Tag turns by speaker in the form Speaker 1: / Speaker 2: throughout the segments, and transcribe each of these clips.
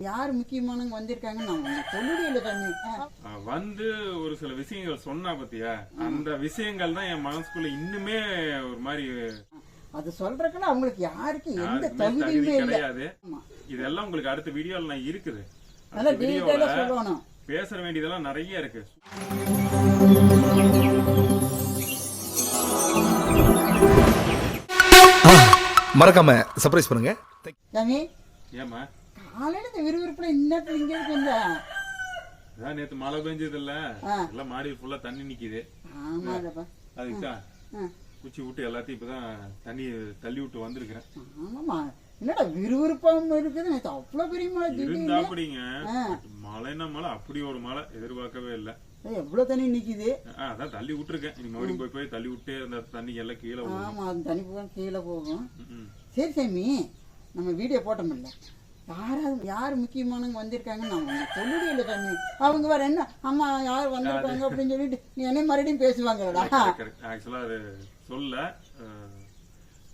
Speaker 1: யார் முக்கியமானவங்க வந்திருக்காங்கன்னு நான்
Speaker 2: அஹ் வந்து ஒரு சில விஷயங்கள் சொன்னா பத்தியா? அந்த விஷயங்கள் தான் என் மனசுக்குள்ள இன்னுமே ஒரு மாதிரி
Speaker 1: அது சொல்றதுக்குன்னு அவங்களுக்கு யாருக்கு எந்த தகுதியுமே இல்லை.
Speaker 2: கிடையாது. இதெல்லாம் உங்களுக்கு அடுத்த வீடியோல நான் இருக்குது.
Speaker 1: சொல்லணும்.
Speaker 2: பேச வேண்டியதெல்லாம் நிறைய இருக்கு.
Speaker 3: மறக்காம சர்ப்ரைஸ் பண்ணுங்க.
Speaker 2: ஏமா
Speaker 1: காலையில இந்த விறுவிறுப்புல இன்னத்துல இங்க இருக்கு இந்த
Speaker 2: அதான் நேத்து மழை பெஞ்சது இல்ல. எல்லாம் மாடி ஃபுல்லா தண்ணி நிக்குது. அதுக்கு குச்சி விட்டு எல்லாத்தையும் இப்பதான் தண்ணி தள்ளி விட்டு வந்திருக்கிறேன்.
Speaker 1: ஆமாமா என்னடா விறுவிறுப்பாவும் இருக்குது. நேத்து அவ்வளவு பெரிய மழை
Speaker 2: இருந்தா அப்படிங்க. மழைன்னா மழை அப்படி ஒரு மழை எதிர்பார்க்கவே இல்லை.
Speaker 1: எவ்வளவு தண்ணி நிக்குது?
Speaker 2: அதான் தள்ளி விட்டுருக்கேன். இனி மறுபடியும் போய் போய் தள்ளி விட்டு அந்த தண்ணி எல்லாம் கீழே.
Speaker 1: ஆமா அந்த தண்ணி போகும் கீழே போகும். சரி சாமி. நம்ம வீடியோ போட்டோம்ல யாராவது யார் முக்கியமானவங்க வந்திருக்காங்கன்னு நான் உங்களுக்கு சொல்லவே இல்லை சாமி அவங்க வேற என்ன? அம்மா யார் வந்திருக்காங்க அப்படின்னு சொல்லிட்டு நீ என்ன மறுபடியும் பேசுவாங்கடா
Speaker 2: கரெக்ட் ஆக்சுவலா அது சொல்ல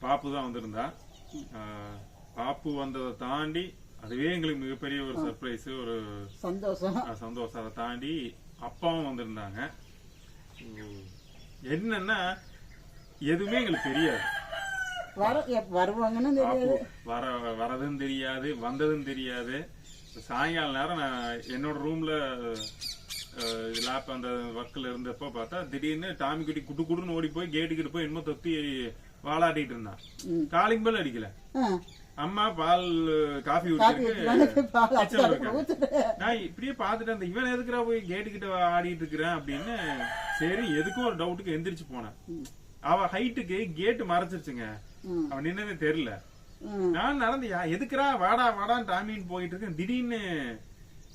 Speaker 2: பாப்பு தான் வந்திருந்தா. பாப்பு வந்ததை தாண்டி அதுவே எங்களுக்கு மிகப்பெரிய ஒரு சர்ப்ரைஸ் ஒரு
Speaker 1: சந்தோஷம்.
Speaker 2: சந்தோஷம். அதை தாண்டி அப்பாவும் வந்திருந்தாங்க. என்னன்னா எதுவுமே எங்களுக்கு தெரியாது.
Speaker 1: வர வருவாங்கன்னு தெரியாது.
Speaker 2: வர வரதும் தெரியாது வந்ததும் தெரியாது. சாயங்கால நேரம் நான் என்னோட ரூம்ல லேப் அந்த ஒர்க்கில் இருந்தப்போ பார்த்தா திடீர்னு டாமி குட்டி குடு குடுன்னு ஓடி போய் கேட்டு கிட்ட போய் என்னமோ தொத்தி வாலாட்டிட்டு இருந்தான். காலிங் பெல் அடிக்கல. அம்மா பால் காஃபி. நான் இப்படியே பார்த்துட்டு அந்த இவன் எதுக்குறா போய் கேட்டு கிட்ட ஆடிட்டு இருக்கிறேன் அப்படின்னு. சரி எதுக்கும் ஒரு டவுட்டுக்கு எந்திரிச்சு போனேன். அவ ஹைட்டுக்கு கேட்டு மறைச்சிருச்சுங்க. அவன் நின்னதே தெரியல. நான் நடந்து எதுக்குடா வாடா வாடான்னு டாமின்னு போயிட்டு இருக்கேன் திடீர்னு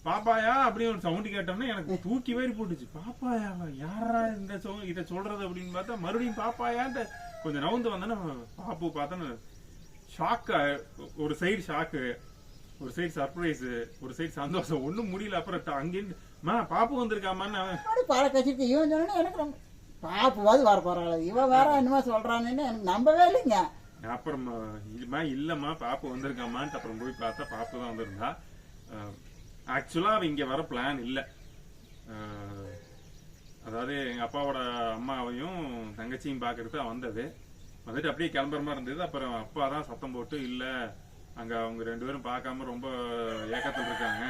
Speaker 2: பாப்பாயா? அப்படின்னு ஒரு சவுண்ட் கேட்டோம்னா எனக்கு தூக்கி வேறி போட்டுச்சு. பாப்பாயாவா யாரா இந்த சொ- இத சொல்றது? அப்படின்னு பார்த்தா மறுபடியும் பாப்பாயான்ட்டு கொஞ்சம் நவுந்து வந்தேன்னா பாப்பு பார்த்தா ஷாக்கு ஒரு சைடு ஷாக்கு ஒரு சைடு சர்ப்ரைஸ் ஒரு சைடு சந்தோஷம். ஒண்ணும் முடியல. அப்புறம் அங்கிருந்து மா பாப்பு வந்திருக்காமான்னு
Speaker 1: பாலை கட்சிட்டு இவன் சொன்னா எனக்கு பாப்புவாது வர போறாள். இவன் வேற என்னமா சொல்றான்னு எனக்கு நம்பவே இல்லைங்க.
Speaker 2: அப்புறம் இல்லம்மா இல்லம்மா பாப்பு வந்திருக்காமான்ட்டு அப்புறம் போய் பார்த்தா பாப்பு தான் வந்திருந்தா. ஆக்சுவலா அவ இங்க வர பிளான் இல்ல. அதாவது எங்க அப்பாவோட அம்மாவையும் தங்கச்சியும் பாக்குறது தான் வந்தது. வந்துட்டு அப்படியே கிளம்புற மாதிரி இருந்தது. அப்புறம் அப்பா தான் சத்தம் போட்டு இல்ல அங்க அவங்க ரெண்டு பேரும் பார்க்காம ரொம்ப ஏக்கத்தில் இருக்காங்க.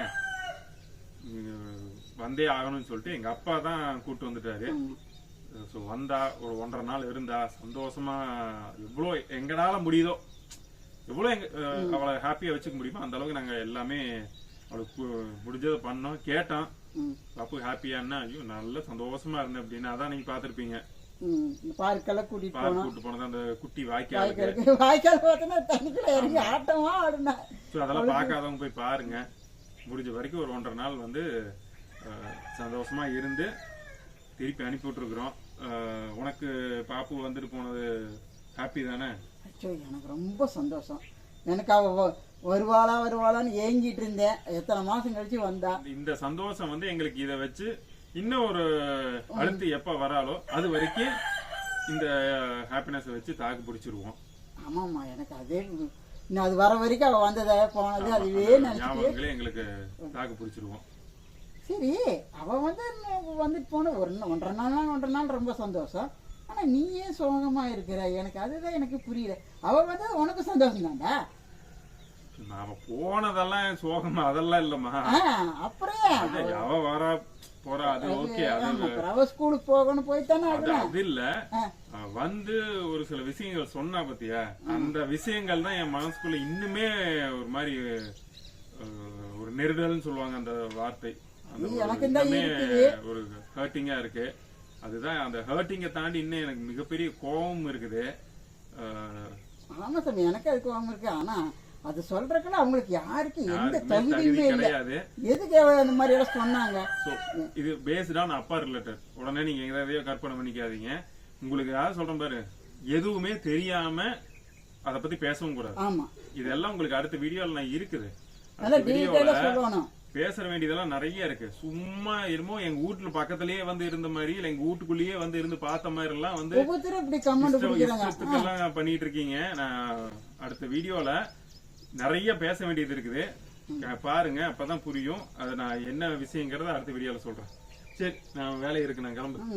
Speaker 2: வந்தே ஆகணும்னு சொல்லிட்டு எங்க அப்பா தான் கூட்டு வந்துட்டாரு. ஸோ வந்தா ஒரு ஒன்றரை நாள் இருந்தா சந்தோஷமா எவ்வளோ எங்களால முடியுதோ எவ்வளோ எங்க அவளை ஹாப்பியா வச்சுக்க முடியுமோ அந்த அளவுக்கு நாங்க எல்லாமே அவளுக்கு முடிஞ்சதை பண்ணோம் கேட்டோம். பாப்பு ஹாப்பியான்னா ஐயோ நல்ல சந்தோஷமா இருந்தேன் அப்படின்னு அதான் நீங்க பாத்திருப்பீங்க
Speaker 1: பார்க்கெல்லாம் கூட்டிட்டு
Speaker 2: கூட்டு போனது அந்த குட்டி வாய்க்கால்
Speaker 1: வாய்க்கால் பார்த்தோன்னா தண்ணிக்குள்ள இறங்கி ஆட்டமா ஆடுனா
Speaker 2: ஸோ அதெல்லாம் பார்க்காதவங்க போய் பாருங்க. முடிஞ்ச வரைக்கும் ஒரு ஒன்றரை நாள் வந்து சந்தோஷமா இருந்து திருப்பி அனுப்பி விட்டுருக்குறோம் உனக்கு பாப்பு வந்துட்டு போனது ஹாப்பி தானே?
Speaker 1: அச்சோ எனக்கு ரொம்ப சந்தோஷம். எனக்கு அவ வருவாளா வருவாளான்னு ஏங்கிட்டு இருந்தேன். எத்தனை மாசம் கழிச்சு வந்தா.
Speaker 2: இந்த சந்தோஷம் வந்து எங்களுக்கு இதை வச்சு இன்னும் ஒரு அடுத்து எப்ப வராலோ அது வரைக்கும் இந்த ஹாப்பினஸ் வச்சு தாக்கு பிடிச்சிருவோம்.
Speaker 1: ஆமாம்மா எனக்கு அதே இன்னும் அது வர வரைக்கும் அவ வந்ததை போனது அதுவே
Speaker 2: ஞாபகங்களே எங்களுக்கு தாக்கு பிடிச்சிருவோம்.
Speaker 1: சரி அவ வந்து வந்துட்டு போன ஒரு ஒன்றரை நாள் ஒன்றரை நாள் ரொம்ப சந்தோஷம். ஆனா நீ ஏன் சோகமா இருக்கிற? எனக்கு அதுதான் எனக்கு புரியல. அவ வந்து உனக்கு சந்தோஷம் தான்டா
Speaker 2: நாம போனதெல்லாம் சோகமா? அதெல்லாம் இல்லம்மா.
Speaker 1: அப்புறம்
Speaker 2: அவ வர போறா அது ஓகே
Speaker 1: அவ ஸ்கூலுக்கு போகணும் போய்த்தானே
Speaker 2: அது இல்ல. வந்து ஒரு சில விஷயங்கள் சொன்னா பத்தியா? அந்த விஷயங்கள் தான் என் மனசுக்குள்ள இன்னுமே ஒரு மாதிரி ஒரு நெருடல்னு சொல்லுவாங்க அந்த வார்த்தை. ஒரு ஹர்ட்டிங்கா இருக்கு. அதுதான் அந்த ஹர்ட்டிங்கை தாண்டி இன்னும் எனக்கு மிகப்பெரிய கோபம் இருக்குது.
Speaker 1: ஆமா சாமி எனக்கு அது கோவம் இருக்கு. ஆனா அது சொல்றதுக்குள்ள அவங்களுக்கு யாருக்கு எந்த தகுதியுமே
Speaker 2: கிடையாது.
Speaker 1: எதுக்கு அந்த மாதிரி எல்லாம் சொன்னாங்க?
Speaker 2: இது பேஸ்ட் ஆன் அப்பா ரிலேட்டட் உடனே நீங்க எதையோ கற்பனை பண்ணிக்காதீங்க. உங்களுக்கு யாரும் சொல்றேன் பாரு? எதுவுமே தெரியாம அத பத்தி பேசவும் கூடாது.
Speaker 1: ஆமா.
Speaker 2: இதெல்லாம் உங்களுக்கு அடுத்த வீடியோல நான் இருக்குது. பேச வேண்டியதெல்லாம் நிறைய இருக்கு. சும்மா இருமோ எங்க வீட்டுல பக்கத்திலேயே வந்து இருந்த மாதிரி இல்ல எங்க வீட்டுக்குள்ளேயே வந்து இருந்து பார்த்த மாதிரி எல்லாம் வந்து பண்ணிட்டு இருக்கீங்க. நான் அடுத்த வீடியோல நிறைய பேச வேண்டியது இருக்குது. பாருங்க அப்பதான் புரியும். அது நான் என்ன விஷயங்கிறத அடுத்த வீடியோல சொல்றேன். சரி நான் வேலை இருக்கு நான் கிளம்புறேன்.